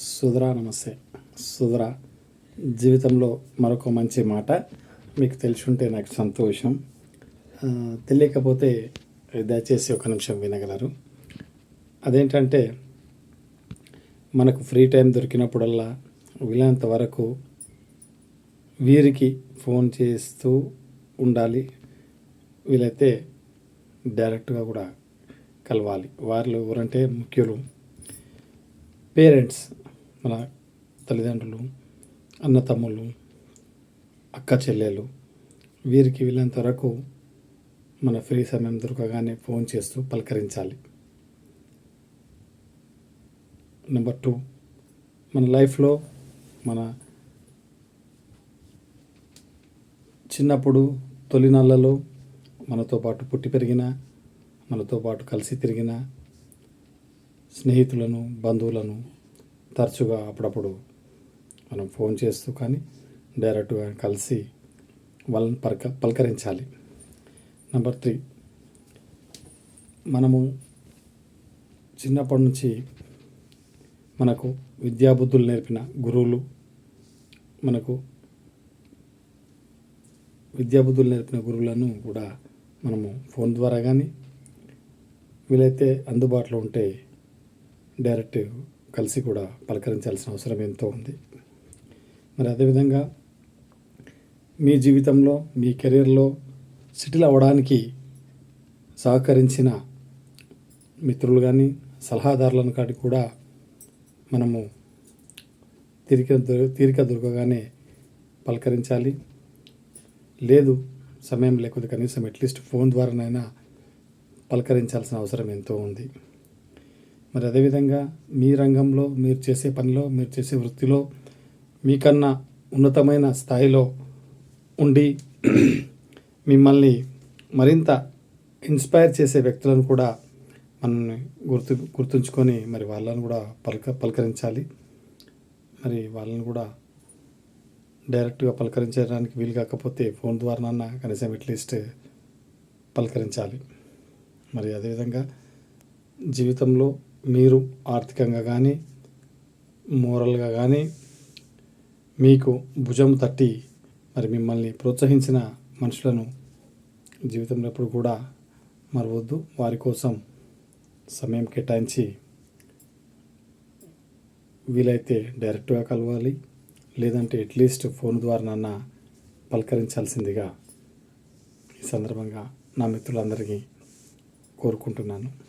సుధరా నమస్తే. సుధరా జీవితంలో మరొక మంచి మాట మీకు తెలిసి ఉంటే నాకు సంతోషం. తెలియకపోతే దయచేసి ఒక నిమిషం వినగలరు. అదేంటంటే మనకు ఫ్రీ టైం దొరికినప్పుడల్లా వీలైనంత వరకు వీరికి ఫోన్ చేస్తూ ఉండాలి. వీలైతే డైరెక్ట్గా కూడా కలవాలి. వారిలో ఎవరంటే ముఖ్యులు పేరెంట్స్. మన తల్లిదండ్రులు అన్న తమ్ముళ్ళు అక్క చెల్లెలు వీరికి వీళ్ళంత వరకు మన ఫ్రీ సమయం దొరకగానే ఫోన్ చేస్తూ పలకరించాలి. నెంబర్ టూ మన లైఫ్లో మన చిన్నప్పుడు తొలినాళ్ళలో మనతో పాటు పుట్టి పెరిగిన మనతో పాటు కలిసి తిరిగిన స్నేహితులను బంధువులను తరచుగా అప్పుడప్పుడు మనం ఫోన్ చేస్తూ కానీ డైరెక్ట్గా కలిసి వాళ్ళని పలక పలకరించాలి. నెంబర్ త్రీ మనము చిన్నప్పటి నుంచి మనకు విద్యాబుద్ధులు నేర్పిన గురువులు మనకు విద్యాబుద్ధులు నేర్పిన గురువులను కూడా మనము ఫోన్ ద్వారా కానీ వీలైతే అందుబాటులో ఉంటే డైరెక్ట్ కలిసి కూడా పలకరించాల్సిన అవసరం ఎంతో ఉంది. మరి అదేవిధంగా మీ జీవితంలో మీ కెరీర్లో సెటిల్ అవ్వడానికి సహకరించిన మిత్రులు కానీ సలహాదారులను కానీ కూడా మనము తీరిక తీరిక దొరకగానే పలకరించాలి. లేదు సమయం లేకపోతే కనీసం అట్లీస్ట్ ఫోన్ ద్వారానైనా పలకరించాల్సిన అవసరం ఎంతో ఉంది. మరి అదేవిధంగా మీ రంగంలో మీరు చేసే పనిలో మీరు చేసే వృత్తిలో మీకన్నా ఉన్నతమైన స్థాయిలో ఉండి మిమ్మల్ని మరింత ఇన్స్పైర్ చేసే వ్యక్తులను కూడా మనల్ని గుర్తు గుర్తుంచుకొని మరి వాళ్ళని కూడా పలక పలకరించాలి. మరి వాళ్ళని కూడా డైరెక్ట్గా పలకరించడానికి వీలు కాకపోతే ఫోన్ ద్వారానన్నా కనీసం అట్లీస్ట్ పలకరించాలి. మరి అదేవిధంగా జీవితంలో మీరు ఆర్థికంగా కానీ మోరల్గా కానీ మీకు భుజం తట్టి మరి మిమ్మల్ని ప్రోత్సహించిన మనుషులను జీవితంలో ఎప్పుడు కూడా మరవద్దు. వారి కోసం సమయం కేటాయించి వీలైతే డైరెక్ట్గా కలవాలి. లేదంటే అట్లీస్ట్ ఫోన్ ద్వారానన్నా పలకరించాల్సిందిగా ఈ సందర్భంగా నా మిత్రులందరికీ కోరుకుంటున్నాను.